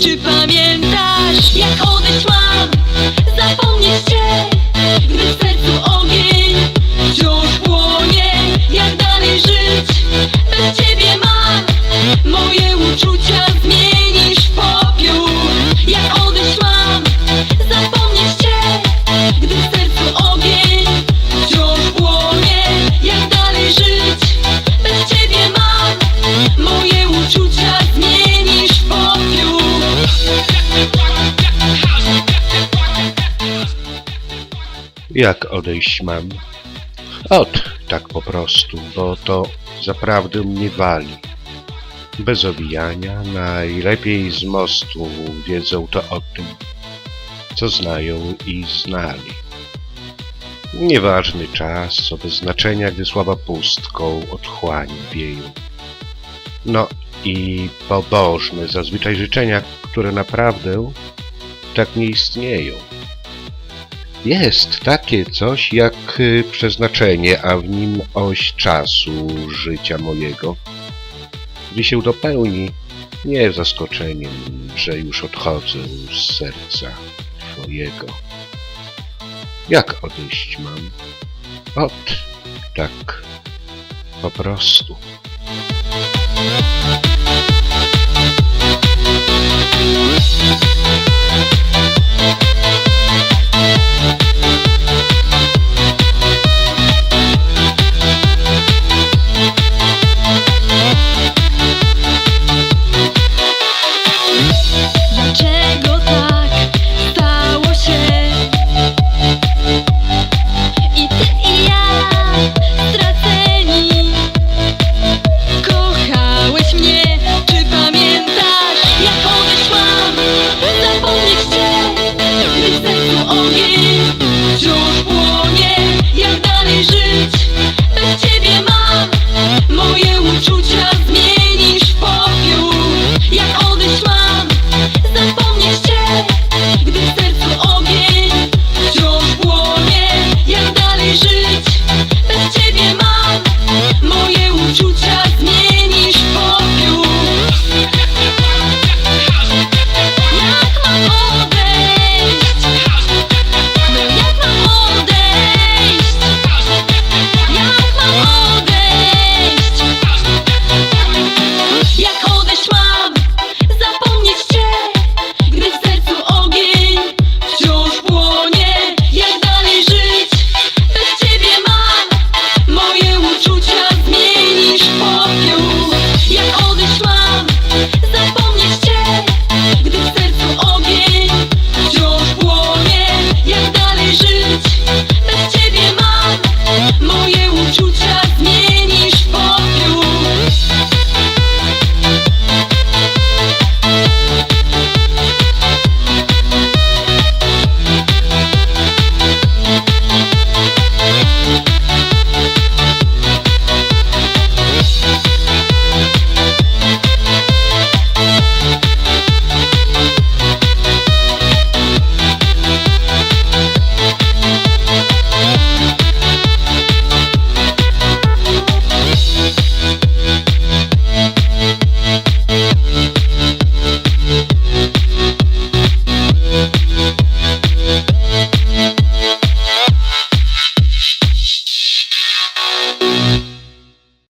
Tu peins bien. Jak odejść mam? Ot, tak po prostu, bo to zaprawdę mnie wali. Bez owijania, najlepiej z mostu wiedzą to o tym, co znają i znali. Nieważny czas, co bez znaczenia, gdy sława pustką otchłani wieją. No i pobożne zazwyczaj życzenia, które naprawdę tak nie istnieją. Jest takie coś jak y, przeznaczenie, a w nim oś czasu życia mojego. Gdy się dopełni, nie zaskoczeniem, że już odchodzę z serca Twojego. Jak odejść mam? Ot, tak, po prostu.